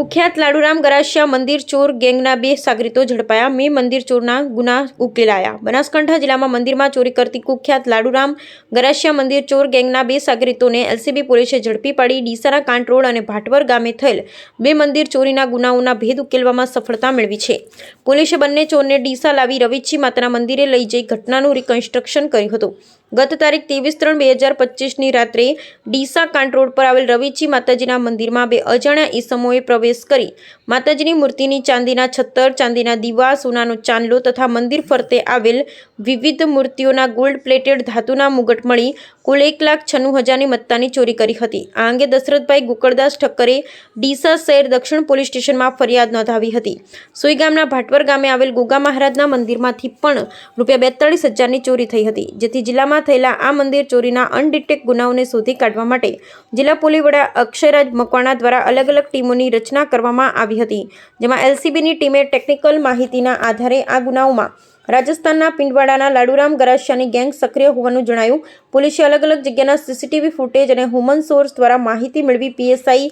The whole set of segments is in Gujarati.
કુખ્યાત લાડુરામ ગરાશિયા મંદિર ચોર ગેંગના બે સાગરીતો ઝડપાયા. મે મંદિર ચોરના ગુના ઉકેલાયા. બનાસકાંઠા જિલ્લામાં મંદિરમાં ચોરી કરતી કુખ્યાત લાડુરામ ગરાશિયા મંદિર ચોર ગેંગના બે સાગરીતોને એલસીબી પોલીસે ઝડપી પાડી ડીસાના કાંટ રોડ અને ભાટવર ગામે થયેલ બે મંદિર ચોરીના ગુનાઓના ભેદ ઉકેલવામાં સફળતા મેળવી છે. પોલીસે બંને ચોરને ડીસા લાવી રવિચી માતાના મંદિરે લઈ જઈ ઘટનાનું રિકન્સ્ટ્રક્શન કર્યું હતું. ગત તારીખ ત્રેવીસ ત્રણ બે હજાર પચીસની રાત્રે ડીસા કાંટ રોડ પર આવેલ રવિચી માતાજીના મંદિરમાં બે અજાણ્યા ઈસમોએ પ્રવેશ કરી. માતાજીની મૂર્તિની ચાંદીના છત્તર, ચાંદીના દીવા, સોનાનો ચાંદલો તથા મંદિર ફરતે આવેલ વિવિધ મૂર્તિઓના ગોલ્ડ પ્લેટેડ ધાતુના મુગટ મળી કુલ એક લાખ છન્નું હજારની મત્તાની ચોરી કરી હતી. આ અંગે દશરથભાઈ ગોકળદાસ ઠક્કરે ડીસા શહેર દક્ષિણ પોલીસ સ્ટેશનમાં ફરિયાદ નોંધાવી હતી. સોઈ ગામના ભાટવર ગામે આવેલ ગોગા મહારાજના મંદિરમાંથી પણ રૂપિયા બેતાળીસ હજારની ચોરી થઈ હતી, જેથી જિલ્લામાં થયેલા આ મંદિર ચોરીના અનડિટેક ગુનાઓને શોધી કાઢવા માટે જિલ્લા પોલીસ વડા અક્ષયરાજ મકવાણા દ્વારા અલગ અલગ ટીમોની રચના કરવામાં આવી હતી, જેમાં એલસીબીની ટીમે ટેકનિકલ માહિતીના આધારે આ ગુનાઓમાં રાજસ્થાનના પિંડવાડાના લાડુરામ ગરાશિયાની ગેંગ સક્રિય હોવાનું જણાયું. પોલીસે અલગ અલગ જગ્યાના સીસીટીવી ફૂટેજ અને હ્યુમન સોર્સ દ્વારા માહિતી મેળવી પીએસઆઈ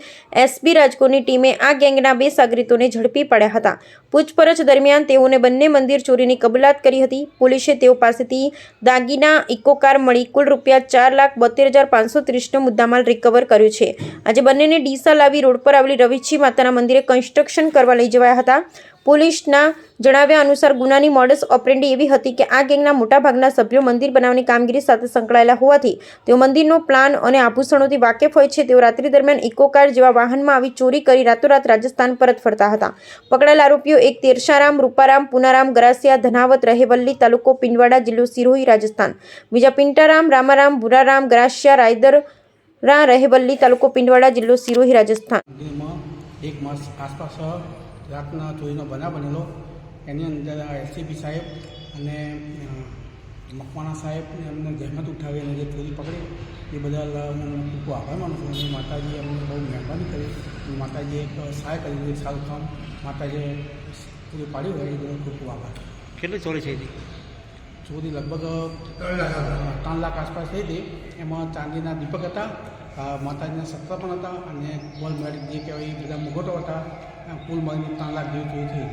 એસબી રાજકોટની ટીમે આ ગેંગના બે સાગરીતોને ઝડપી પાડ્યા હતા. પૂછપરછ દરમિયાન તેઓને બંને મંદિર ચોરીની કબૂલાત કરી હતી. પોલીસે તેઓ પાસેથી દાગીના ઇકોકાર મળી કુલ રૂપિયા ચાર લાખ બોતેર હજાર પાંચસો ત્રીસનો મુદ્દામાલ રિકવર કર્યો છે. આજે બંનેને ડીસા લાવી રોડ પર આવેલી રવિચી માતાના મંદિરે કન્સ્ટ્રક્શન કરવા લઈ જવાયા હતા. પોલીસના જણાવ્યા અનુસાર ગુનાની મોડસ ઓપરેન્ડી એવી હતી કે આ ગેંગના મોટાભાગના સભ્યો મંદિર બનાવવાની કામગીરી સાથે સંકળાયેલા હોવાથી તેઓ મંદિરનો પ્લાન અને આભૂષણોથી વાકેફ હોય છે. તેઓ રાત્રિ દરમિયાન ઇકો કાર જેવા વાહનમાં આવી ચોરી કરી રાતોરાત રાજસ્થાન પરત ફરતા હતા. પકડાયેલા આરોપીઓ એક તેરસારામ રૂપારામ, પુનારામ, ગરાસિયા, ધનાવત, રહેવલ્લી તાલુકો પિંડવાડા જિલ્લો સિરોહી, રાજસ્થાન. બીજા પિંટારામ, રામારામ, ભુરારામ, ગરાસિયા, રાયદર, રહેવલ્લી તાલુકો પિંડવાડા જિલ્લો સિરોહી, રાજસ્થાન. રાતના ચોરીનો બનાવ બનેલો. એની અંદર એસીપી સાહેબ અને મકવાણા સાહેબ એમને જહેમત ઉઠાવી અને જે ચોરી પકડી એ બધા હું ખૂબ આભાર માનું છું. અને માતાજીએ અમને બહુ મહેરબાની કરી. માતાજીએ એક સહાય કરી દીધી સારું કામ. માતાજીએ પૂરી પાડી હોય એ ખૂબ ખૂબ આભાર. કેટલી ચોરી થઈ હતી? ચોરી લગભગ ત્રણ લાખ આસપાસ થઈ હતી. એમાં ચાંદીના દીપક હતા માતાજીના સત્ર પણ હતા અને ગોલ્ડ મેડલ જે કહેવાય એ બધા મુગટો હતા. કુલ મળીને ત્રણ લાખ જેવી થઈ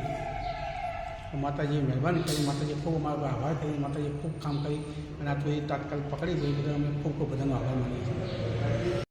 માતાજીએ મહેરબાની કરી, માતાજીએ ખૂબ અમારો આભાર કરી, માતાજીએ ખૂબ કામ કરી અને આ ચોરી તાત્કાલિક પકડી ગઈ બધા અમે ખૂબ ખૂબ બધાનો આભાર માનીએ છીએ.